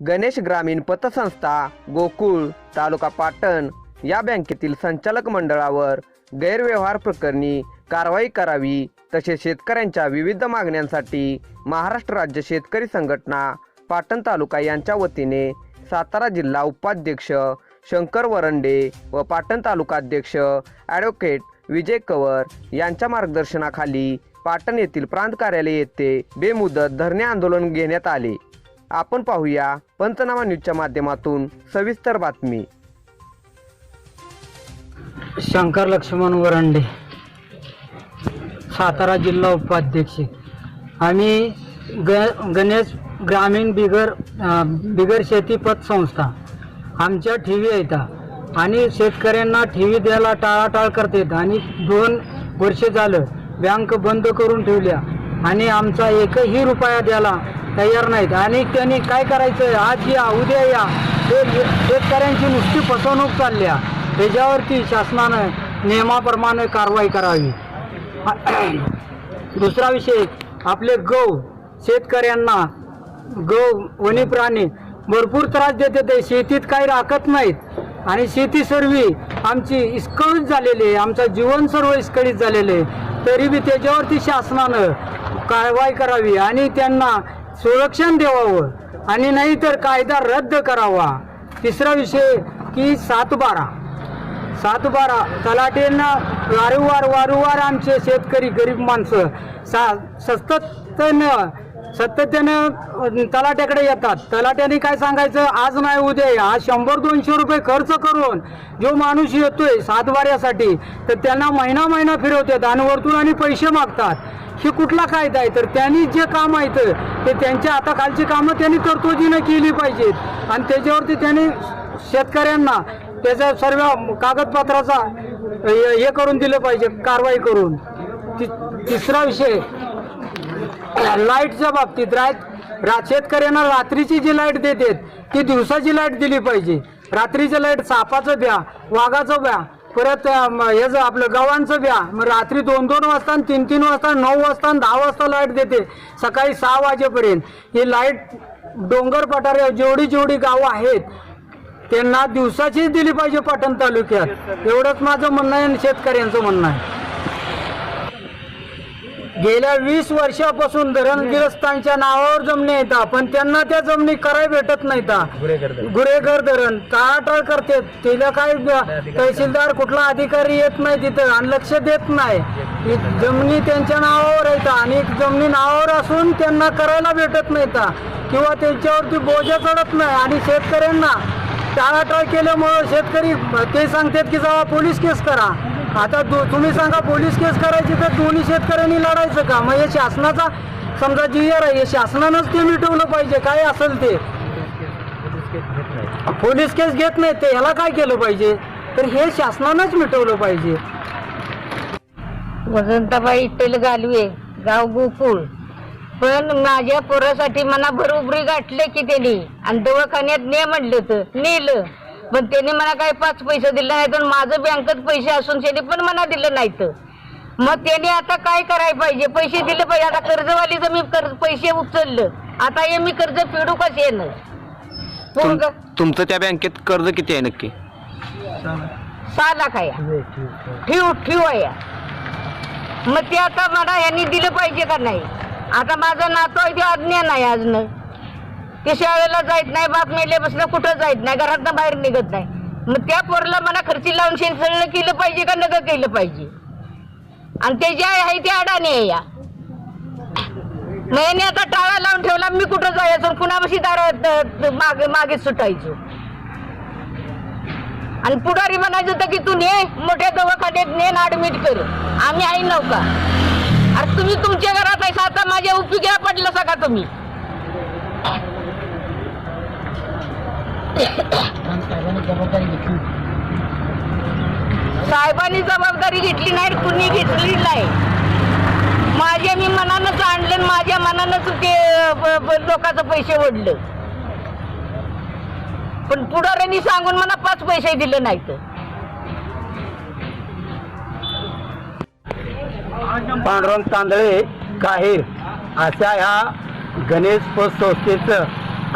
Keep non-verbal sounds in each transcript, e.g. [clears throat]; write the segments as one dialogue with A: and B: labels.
A: गणेश ग्रामीण पतसंस्था गोकुळ तालुका पाटण या बँकेतील संचालक मंडळावर गैरव्यवहार प्रकरणी कारवाई करावी तसेच शेतकऱ्यांच्या विविध मागण्यांसाठी महाराष्ट्र राज्य शेतकरी संघटना पाटण तालुका यांच्या वतीने सातारा जिल्हा उपाध्यक्ष शंकर वरंडे व पाटण तालुका अध्यक्ष ॲडव्होकेट विजय कवर यांच्या मार्गदर्शनाखाली पाटण येथील प्रांत कार्यालय येथे बेमुदत धरणे आंदोलन घेण्यात आले. आपण पाहूया पंचनामा न्यूजच्या माध्यमातून सविस्तर बातमी.
B: शंकर लक्ष्मण वरंडे सातारा जिल्हा उपाध्यक्ष. आम्ही ग गणेश ग्रामीण बिगर बिगर शेती पतसंस्था आमच्या ठेवी येतात आणि शेतकऱ्यांना ठेवी द्यायला टाळाटाळ करतात. आणि दोन वर्ष झालं बँक बंद करून ठेवल्या. आणि आमचा एकही रुपया द्यायला तयार नाहीत. आणि त्यांनी काय करायचं आज या उद्या या. हे शेतकऱ्यांची नुसती फसवणूक चालल्या. त्याच्यावरती शासनानं नियमाप्रमाणे कारवाई करावी. [clears throat] दुसरा विषय आपले गौ शेतकऱ्यांना गौ वनी प्राणी भरपूर त्रास देते ते. शेतीत काही राखत नाहीत. आणि शेती सर्व आमची इस्कळीत झालेली आहे. आमचं जीवन सर्व इस्कळीत झालेलं आहे. तरी बी त्याच्यावरती शासनानं कारवाई करावी. आणि त्यांना संरक्षण द्यावं आणि नाहीतर कायदा रद्द करावा. तिसरा विषय की सातबारा. सातबारा तलाठींना वारंवार वारंवार आमचे शेतकरी गरीब माणसं सा सततनं सातत्यानं तलाट्याकडे येतात. तलाट्याने काय सांगायचं? आज नाही उद्या आज शंभर दोनशे रुपये खर्च करून जो माणूस येतोय सातवाऱ्यासाठी तर त्यांना महिना महिना फिरवतात आणि वरतून आणि पैसे मागतात. हे कुठला कायदा आहे? तर त्यांनी जे काम आहे तर ते त्यांच्या आता खालची कामं त्यांनी तरतुदीनं केली पाहिजेत. आणि त्याच्यावरती त्यांनी शेतकऱ्यांना त्याच्या सर्व कागदपत्राचा हे हे करून दिलं पाहिजे कारवाई करून. ति- तिसरा विषय लाईटच्या बाबतीत राहत रा शेतकऱ्यांना रात्रीची जी लाइट देतात ती दिवसाची लाइट दिली पाहिजे. रात्रीचं लाइट सापाचं द्या वाघाचं ब्या परत हे ह्याचं आपलं गव्हांचं ब्या मग रात्री दोन दोन वाजता आणि तीन तीन वाजता नऊ वाजता आणि दहा वाजता लाइट देते. सकाळी सहा वाजेपर्यंत. ही लाइट डोंगर पठार जेवढी जेवढी गावं आहेत त्यांना दिवसाचीच दिली पाहिजे पाटण तालुक्यात. एवढंच माझं म्हणणं आहे आणि शेतकऱ्यांचं म्हणणं आहे. गेल्या वीस वर्षापासून धरणगिरस्तांच्या नावावर जमिनी येतात पण त्यांना त्या जमिनी कराय भेटत नाहीत गुरेघर धरण. टाळाटाळ करतात तिला काय तहसीलदार कुठला अधिकारी येत नाही तिथं आणि लक्ष देत नाही. जमिनी त्यांच्या नावावर आहेत आणि जमिनी नावावर असून त्यांना करायला भेटत नाहीत किंवा त्यांच्यावरती बोजा चढत नाही. आणि शेतकऱ्यांना टाळाटाळ केल्यामुळं शेतकरी ते सांगतात की जावा पोलीस केस करा. आता दो तुम्ही सांगा पोलीस केस करायची तर दोन्ही शेतकऱ्यांनी लढायचं का? मग हे शासनाचा समजा जी आर आहे हे शासनानंच ते मिटवलं पाहिजे. काय असेल ते? पोलीस केस घेत नाही ते ह्याला काय केलं पाहिजे? तर हे शासनानंच मिटवलं पाहिजे.
C: वसंताबाई इट्टेल गालवे गाव गोकुळ. पण माझ्या पोरासाठी मला भरभरी गाठले की त्यांनी. आणि दवाखान्यात ने म्हणलं तर नेलं. पण त्यांनी मला काही पाच पैसे दिले नाहीत आणि माझं बँकेत पैसे असून त्यांनी पण मला दिलं नाहीत. मग त्यांनी आता काय करायला पाहिजे? पैसे दिले पाहिजे. आता कर्जवालीचं मी कर्ज पैसे उचललं. आता हे मी कर्ज फेडू कसे येणं? पोरगं
A: तुमचं त्या बँकेत कर्ज किती आहे नक्की?
C: सहा लाख आहे. ठेव ठेव आहे. मग ते आता मला यांनी दिलं पाहिजे का नाही? आता माझा नातू आहे ते अज्ञान नाही अजून. ते शाळेला जायत नाही बाप मेले बसलं कुठं जायत नाही घरातनं बाहेर निघत नाही. मग त्या पोरला मला खर्ची लावून शेणसळणं केलं पाहिजे का नगं केलं पाहिजे? आणि ते जे आहे ते अडाणी आहे या. महिने आता टाळा लावून ठेवला मी कुठं जायचो कुणापाशी दारात मागे मागे सुटायचो? आणि पुढारी म्हणायचं होतं की तू ने मोठ्या दवाखान्यात ने ऍडमिट कर. आम्ही आई नव्हता अरे तुम्ही तुमच्या घरात आहे आता माझ्या उपयोगी पडलं सका तुम्ही. साहेबांनी जबाबदारी घेतली नाही कुणी घेतली नाही. माझ्या मी मनानंच आणलं माझ्या मनानंच ते लोकांचं पैसे ओढलं. पण पुढाऱ्यांनी सांगून मला पाच पैसे दिले नाहीत.
B: पांडुरंग तांदळे काहीर अशा ह्या गणेश पत संस्थेचं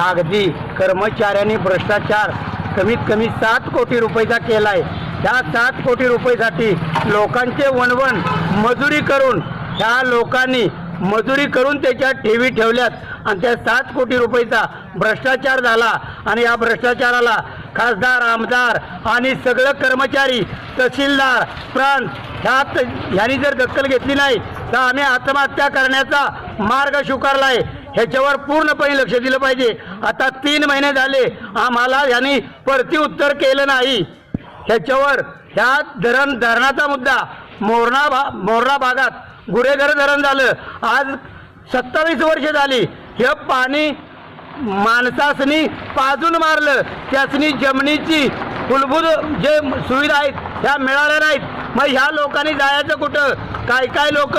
D: अगदी कर्मचाऱ्यांनी भ्रष्टाचार कमीत कमी सात कोटी रुपयाचा केलाय. त्या सात कोटी रुपयेसाठी लोकांचे वणवण मजुरी करून ह्या लोकांनी मजुरी करून त्याच्या ठेवी ठेवल्यात. आणि त्या सात कोटी रुपयेचा भ्रष्टाचार झाला. आणि या भ्रष्टाचाराला खासदार आमदार आणि सगळं कर्मचारी तहसीलदार प्रांत ह्या ह्यांनी जर दखल घेतली नाही तर आम्ही आत्महत्या करण्याचा मार्ग स्वीकारलाय. ह्याच्यावर पूर्णपणे लक्ष दिलं पाहिजे. आता तीन महिने झाले आम्हाला यांनी परती उत्तर केलं नाही. ह्याच्यावर ह्या धरण धरणाचा मुद्दा मोरणा भा मोरणा भागात गुरेघर धरण झालं. आज सत्तावीस वर्ष झाली हे पाणी माणसासनी पाजून मारलं. त्यासनी जमिनीची मूलभूत जे सुविधा आहेत ह्या मिळाल्या नाहीत. मग ह्या लोकांनी जायचं कुठं? काय काय लोक?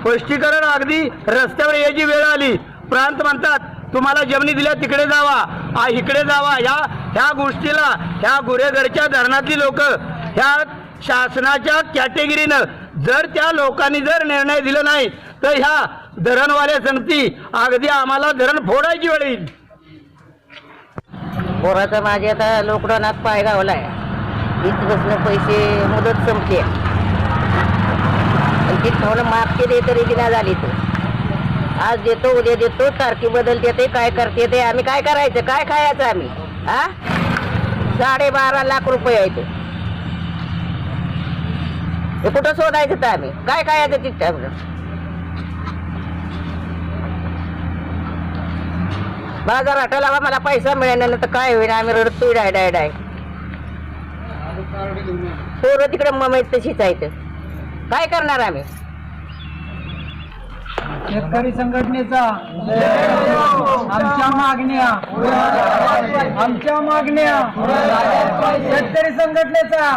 D: स्पष्टीकरण अगदी रस्त्यावर यायची वेळ आली. प्रांत म्हणतात. तुम्हाला जमिनी दिल्या तिकडे जावा. इकडे जावा. ह्या ह्या गोष्टीला ह्या गुरेघरच्या धरणातली लोक ह्या शासनाच्या कॅटेगरीनं जर त्या लोकांनी जर निर्णय दिला नाही तर ह्या धरणवाल्या संगती अगदी आम्हाला धरण फोडायची वेळ येईल.
E: पोराचा माझे आता लॉकडाऊनात पाय गावलाय. इथपासून पैसे मुदत संपते आणि ती माफ केले तरी दिना झाली तर. आज देतो उद्या देतो तारखी बदलते ते काय करते ते आम्ही काय करायचं काय खायचं आम्ही? हा? साडेबारा लाख रुपये आहे ते कुठं शोधायचं तर आम्ही? काय खायचं तिथं? बाजार हटायला बा मला पैसा मिळेल ना तर काय होईल आम्ही रडतोय डाय डाय डाय. पोरं तिकडे ममेत तशीच आहे काय करणार आम्ही?
D: शेतकरी संघटनेचा. आमच्या मागण्या. आमच्या मागण्या. शेतकरी संघटनेचा.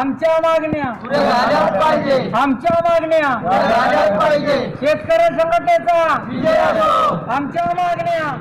D: आमच्या मागण्या. आमच्या मागण्या. शेतकरी संघटनेचा. आमच्या मागण्या.